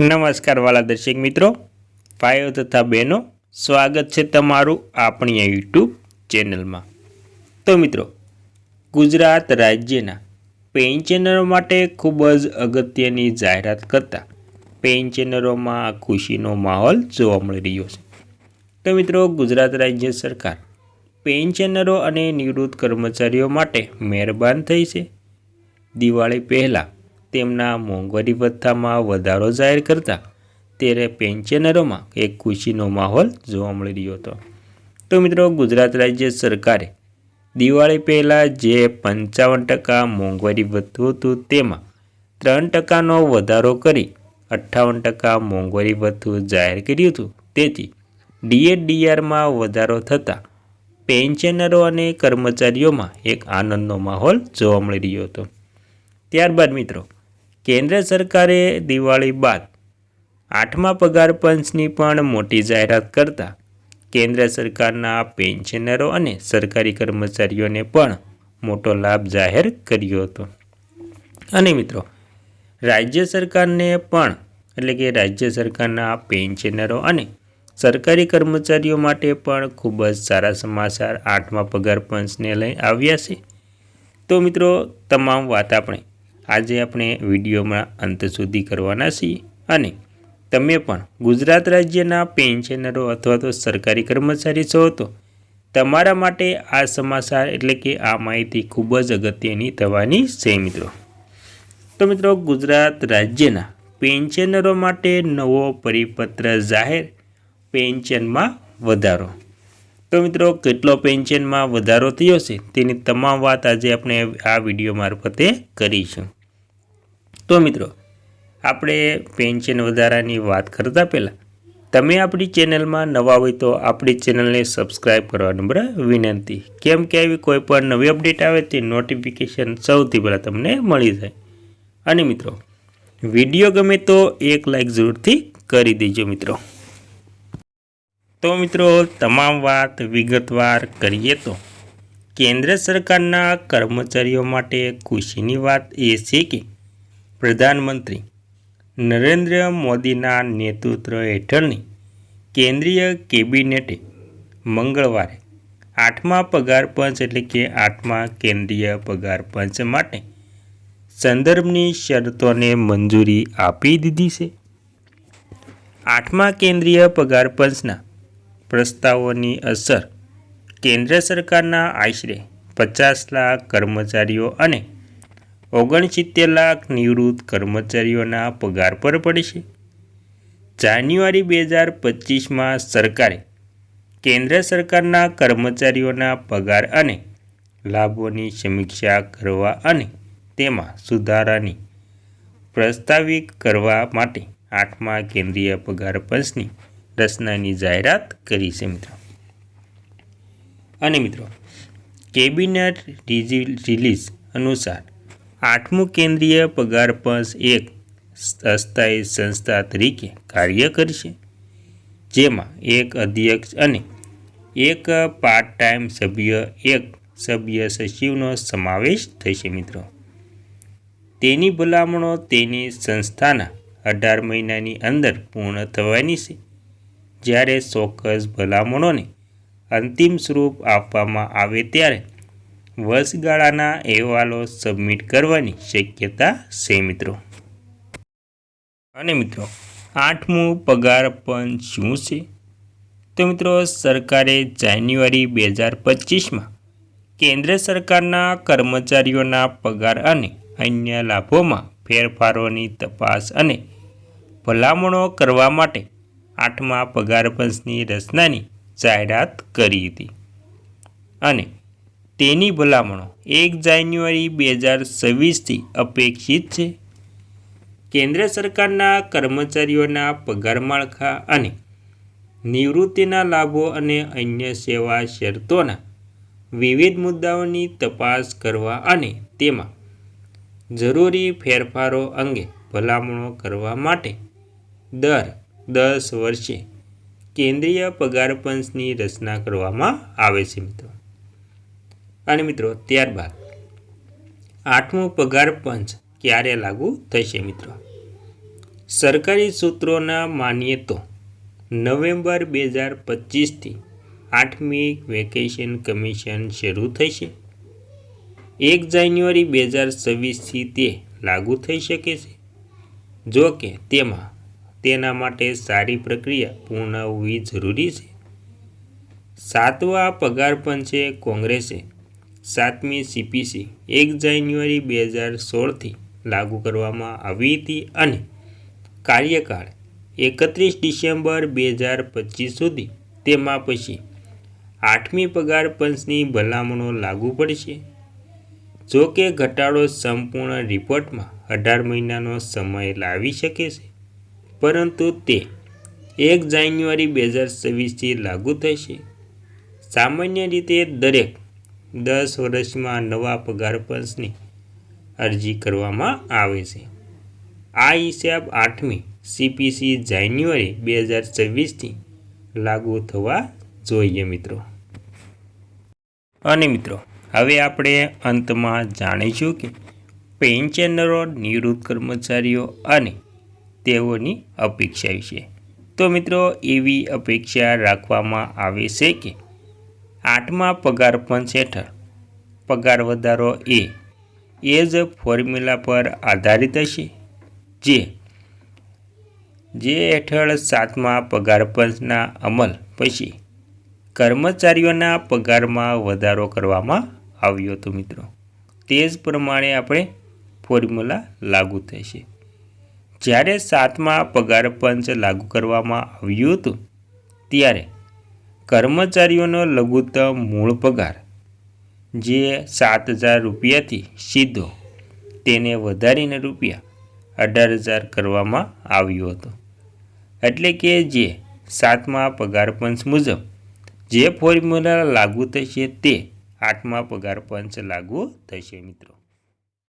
નમસ્કાર વાલા દર્શક મિત્રો. ભાઈઓ તથા બહેનો, સ્વાગત છે તમારું આપણી આ યુટ્યુબ ચેનલમાં. તો મિત્રો, ગુજરાત રાજ્યના પેન્શનરો માટે ખૂબ જ અગત્યની જાહેરાત કરતા પેન્શનરોમાં ખુશીનો માહોલ જોવા મળી રહ્યો છે. તો મિત્રો, ગુજરાત રાજ્ય સરકાર પેન્શનરો અને નિવૃત્ત કર્મચારીઓ માટે મહેરબાન થઈ છે. દિવાળી પહેલાં તેમના મોંઘવારી ભથ્થામાં વધારો જાહેર કરતા ત્યારે પેન્શનરોમાં એક ખુશીનો માહોલ જોવા મળી રહ્યો હતો. તો મિત્રો, ગુજરાત રાજ્ય સરકારે દિવાળી પહેલાં જે પંચાવન ટકા મોંઘવારી ભથ્થું હતું તેમાં ત્રણ ટકાનો વધારો કરી અઠ્ઠાવન ટકા મોંઘવારી ભથ્થું જાહેર કર્યું હતું. તેથી ડીએડીઆરમાં વધારો થતાં પેન્શનરો અને કર્મચારીઓમાં એક આનંદનો માહોલ જોવા મળી રહ્યો હતો. ત્યારબાદ મિત્રો કેન્દ્ર સરકારે દિવાળી બાદ આઠમા પગાર પંચની પણ મોટી જાહેરાત કરતા કેન્દ્ર સરકારના પેન્શનરો અને સરકારી કર્મચારીઓને પણ મોટો લાભ જાહેર કર્યો હતો. અને મિત્રો, રાજ્ય સરકારને પણ, એટલે કે રાજ્ય સરકારના પેન્શનરો અને સરકારી કર્મચારીઓ માટે પણ ખૂબ જ સારા સમાચાર આઠમા પગાર પંચને લઈ આવ્યા છે. તો મિત્રો, તમામ વાત આપણે આજે આપણે વિડીયોમાં અંત સુધી કરવાના છીએ અને તમે પણ ગુજરાત રાજ્યના પેન્શનરો અથવા તો સરકારી કર્મચારી છો તો તમારા માટે આ સમાચાર એટલે કે આ માહિતી ખૂબ જ અગત્યની થવાની છે મિત્રો. તો મિત્રો, ગુજરાત રાજ્યના પેન્શનરો માટે નવો પરિપત્ર જાહેર પેન્શનમાં વધારો. તો મિત્રો, કેટલો પેન્શનમાં વધારો થયો છે તેની તમામ વાત આજે આપણે આ વીડિયો મારફતે કરીશું. તો મિત્રો, આપણે પેન્શન વધારાની વાત કરતાં પહેલાં, તમે આપણી ચેનલમાં નવા હોય તો આપણી ચેનલને સબસ્ક્રાઈબ કરવા નંબર વિનંતી. કેમ કે આવી કોઈ પણ નવી અપડેટ આવે તે નોટિફિકેશન સૌથી પહેલાં તમને મળી જાય. અને મિત્રો, વીડિયો ગમે તો એક લાઈક જરૂરથી કરી દેજો મિત્રો. તો મિત્રો, તમામ વાત વિગતવાર કરીએ તો, કેન્દ્ર સરકારના કર્મચારીઓ માટે ખુશીની વાત એ છે કે પ્રધાનમંત્રી નરેન્દ્ર મોદીના નેતૃત્વ હેઠળની કેન્દ્રીય કેબિનેટે મંગળવારે આઠમા પગાર પંચ એટલે કે આઠમા કેન્દ્રીય પગાર પંચ માટે સંદર્ભની શરતોને મંજૂરી આપી દીધી છે. આઠમા કેન્દ્રીય પગાર પંચના પ્રસ્તાવોની અસર કેન્દ્ર સરકારના આશરે પચાસ લાખ કર્મચારીઓ અને ઓગણસિત્તેર લાખ નિવૃત્ત કર્મચારીઓના પગાર પર પડશે. જાન્યુઆરી બે હજાર પચીસમાં સરકારે કેન્દ્ર સરકારના કર્મચારીઓના પગાર અને લાભોની સમીક્ષા કરવા અને તેમાં સુધારાની પ્રસ્તાવિત કરવા માટે આઠમા કેન્દ્રીય પગાર પંચની રચનાની જાહેરાત કરી છે મિત્રો. અને મિત્રો, કેબિનેટ રિલીઝ અનુસાર આઠમું કેન્દ્રીય પગાર પંચ એક અસ્થાયી સંસ્થા તરીકે કાર્ય કરશે, જેમાં એક અધ્યક્ષ અને એક પાર્ટ ટાઈમ સભ્ય, એક સભ્ય સચિવનો સમાવેશ થશે મિત્રો. તેની ભલામણો તેની સંસ્થાના અઢાર મહિનાની અંદર પૂર્ણ થવાની છે. જ્યારે ચોક્કસ ભલામણોને અંતિમ સ્વરૂપ આપવામાં આવે ત્યારે વર્ષગાળાના અહેવાલો સબમિટ કરવાની શક્યતા છે મિત્રો. અને મિત્રો, આઠમું પગાર પંચ શું છે? તો મિત્રો, સરકારે જાન્યુઆરી બે હજાર પચીસમાં કેન્દ્ર સરકારના કર્મચારીઓના પગાર અને અન્ય લાભોમાં ફેરફારોની તપાસ અને ભલામણો કરવા માટે આઠમા પગાર પંચની રચનાની જાહેરાત કરી હતી. અને તેની ભલામણો. એક જાન્યુઆરી બે હજાર છવ્વીસથી અપેક્ષિત છે. કેન્દ્ર સરકારના કર્મચારીઓના પગાર માળખા અને નિવૃત્તિના લાભો અને અન્ય સેવા શરતોના વિવિધ મુદ્દાઓની તપાસ કરવા અને તેમાં જરૂરી ફેરફારો અંગે ભલામણો કરવા માટે દર દસ વર્ષે કેન્દ્રીય પગાર પંચની રચના કરવામાં આવે છે, મિત્રો. અને મિત્રો, ત્યારબાદ આઠમો પગાર પંચ ક્યારે લાગુ થશે મિત્રો? સરકારી સૂત્રોના માનીએ તો નવેમ્બર બે હજાર પચીસથી આઠમી વેકેશન કમિશન શરૂ થશે. એક જાન્યુઆરી બે હજાર છવ્વીસથી તે લાગુ થઈ શકે છે. જો કે તેમાં તેના માટે સારી પ્રક્રિયા પૂર્ણ હોવી જરૂરી છે. સાતવા પગાર પંચે કોંગ્રેસે સાતમી સીપીસી એક જાન્યુઆરી બે હજાર સોળથી લાગુ કરવામાં આવી હતી અને કાર્યકાળ એકત્રીસ ડિસેમ્બર બે હજાર પચીસ સુધી તેમાં પછી આઠમી પગાર પંચની ભલામણો લાગુ પડશે. જો કે ઘટાડો સંપૂર્ણ રિપોર્ટમાં અઢાર મહિનાનો સમય લાવી શકે છે. પરંતુ તે એક જાન્યુઆરી બે હજાર છવ્વીસથી લાગુ થશે. સામાન્ય રીતે દરેક દસ વર્ષમાં નવા પગાર પંચની અરજી કરવામાં આવે છે. આ હિસાબ આઠમી સીપીસી જાન્યુઆરી બે હજાર છવ્વીસથી લાગુ થવા જોઈએ મિત્રો. અને મિત્રો, હવે આપણે અંતમાં જાણીશું કે પેન્શનરો, નિવૃત્ત કર્મચારીઓ અને તેઓની અપેક્ષા વિશે. તો મિત્રો, એવી અપેક્ષા રાખવામાં આવે છે કે આઠમા પગાર પંચ હેઠળ પગાર વધારો એ. એ જ ફોર્મ્યુલા પર આધારિત હશે. જે. જે હેઠળ સાતમા પગાર પંચના અમલ પછી કર્મચારીઓના પગારમાં વધારો કરવામાં આવ્યો હતો મિત્રો. તે જ પ્રમાણે આપણે ફોર્મ્યુલા લાગુ થશે. જ્યારે સાતમા પગાર પંચ લાગુ કરવામાં આવ્યું હતું, ત્યારે કર્મચારીઓનો લઘુત્તમ મૂળ પગાર, જે સાત હજાર રૂપિયાથી સીધો તેને વધારીને રૂપિયા અઢાર હજાર કરવામાં આવ્યો હતો. એટલે કે જે સાતમા પગાર પંચ મુજબ જે ફોર્મ્યુલા લાગુ થશે તે આઠમા પગાર પંચ લાગુ થશે મિત્રો.